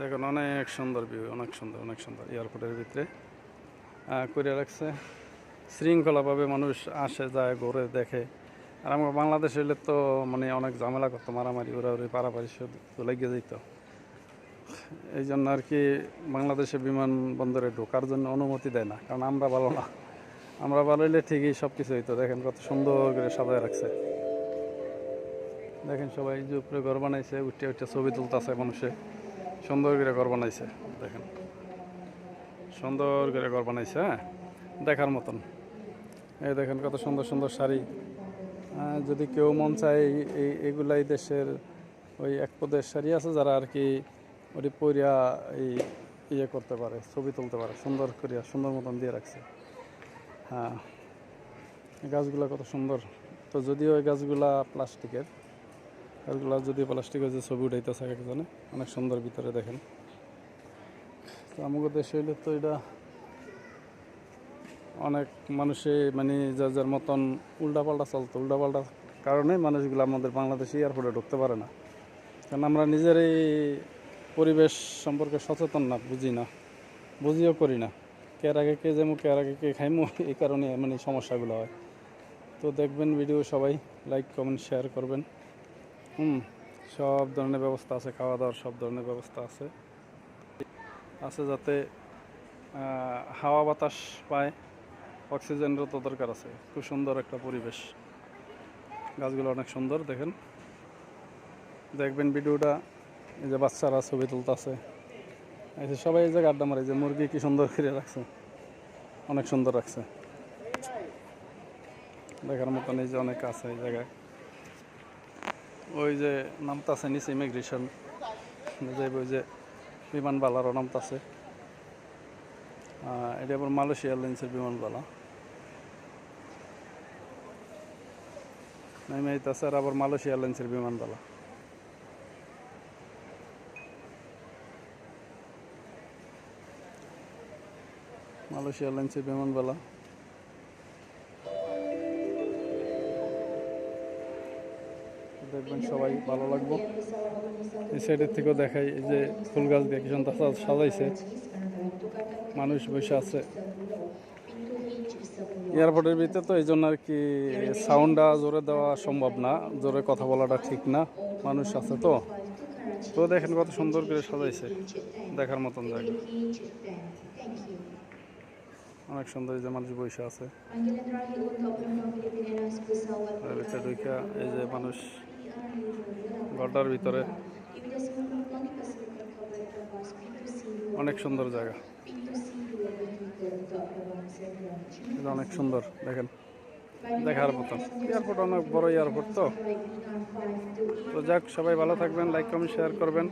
দেখুন, অনেক সুন্দর ভিউ অনেক সুন্দর অনেক সুন্দর এয়ারপোর্টের ভিতরে। করে রাখছে, শৃঙ্খলাভাবে মানুষ আসে, যায়, ঘুরে, দেখে। আর আমরা বাংলাদেশ হইলে তো মানে অনেক ঝামেলা করতো, মারামারি ওরা পারাপারি শুধু লেগে যেত এই জন্য আর কি বাংলাদেশে বিমানবন্দরে ঢোকার জন্য অনুমতি দেয় না, কারণ আমরা ভালো না। আমরা ভালো হইলে ঠিকই সব কিছু হইতো, দেখেন কত সুন্দর করে সাজায় রাখছে। দেখেন সবাই যে উপরে ঘর বানাইছে, উঠে উঠে ছবি তুলতেছে মানুষে। সুন্দর করে ঘর বানাইছে, দেখেন। সুন্দর করে ঘর বানাইছে হ্যাঁ? দেখার মতন। এই দেখেন কত সুন্দর সুন্দর শাড়ি। যদি কেউ মন চায় এই- এগুলাই দেশের ওই এক প্রদেশ শাড়ি আছে যারা আর কি ওটি পরিয়া এই ইয়ে করতে পারে, ছবি তুলতে পারে, সুন্দর করিয়া, সুন্দর মতন দিয়ে রাখছে। হ্যাঁ গাছগুলো কত সুন্দর। তো যদিও এই গাছগুলা প্লাস্টিকের গাছগুলা যদি প্লাস্টিকের যে ছবি উঠাইতেছে একজনে, অনেক সুন্দর ভিতরে দেখেন। তো আমাদের দেশে হইলে তো এটা অনেক মানুষে মানে যার যার মতন উল্টাপাল্টা চলতো। উল্টাপাল্টা কারণে মানুষগুলো আমাদের বাংলাদেশে এয়ারপোর্টে ঢুকতে পারে না। কারণ আমরা নিজেরই পরিবেশ সম্পর্কে সচেতন না, বুঝি না। বুঝিও করি না। কের আগে কে যেমন কের আগে কে খাইমু, এই কারণে মানে সমস্যাগুলো হয়। তো দেখবেন ভিডিও সবাই লাইক কমেন্ট শেয়ার করবেন। হুম, সব ধরনের ব্যবস্থা আছে খাওয়া দাওয়ার সব ধরনের ব্যবস্থা আছে। আছে যাতে হাওয়া বাতাস পায়, অক্সিজেনেরও তো দরকার আছে। খুব সুন্দর একটা পরিবেশ। গাছগুলো অনেক সুন্দর, দেখেন। দেখবেন ভিডিওটা, এই যে বাচ্চারা ছবি তুলতেছে। এই যে সবাই এই জায়গায় আড্ডা মারে যে মুরগি কি সুন্দর করে রাখছে। অনেক সুন্দর রাখছে। দেখার মতন এই যে অনেক আছে এই জায়গায়। ওই যে নামতাছে নিচে ইমিগ্রেশন যে ওই যে বিমানবালারও নামতাছে। এটা আবার মালয়েশিয়া এয়ারলাইন্সের বিমানবালা নেমে আর আবার মালয়েশিয়া এয়ারলাইন্সের বিমানবালা মালয়েশিয়া এয়ারলাইন্সের বিমানবালা দেখবেন সবাই ভালো লাগবো। এই সাইডের থেকেও দেখাই, এই যে ফুল গাছ দিয়ে কি সুন্দর সাজাইছে। মানুষ বসে আছে। এয়ারপোর্টের ভিতরে তো এই জন্য আর কি সাউন্ডটা জোরে দেওয়া সম্ভব না, জোরে কথা বলাটা ঠিক না, মানুষ আছে তো। তো দেখেন কত সুন্দর করে সাজাইছে, দেখার মতন জায়গা। অনেক সুন্দর যে মানুষ বসে আছে। এই যে মানুষ ঘরটার ভিতরে। অনেক সুন্দর জায়গা। অনেক সুন্দর, দেখেন। দেখার মতো। এয়ারপোর্ট অনেক বড় এয়ারপোর্ট তো। তো যাক, সবাই ভালো থাকবেন, লাইক, কমেন্ট, শেয়ার করবেন।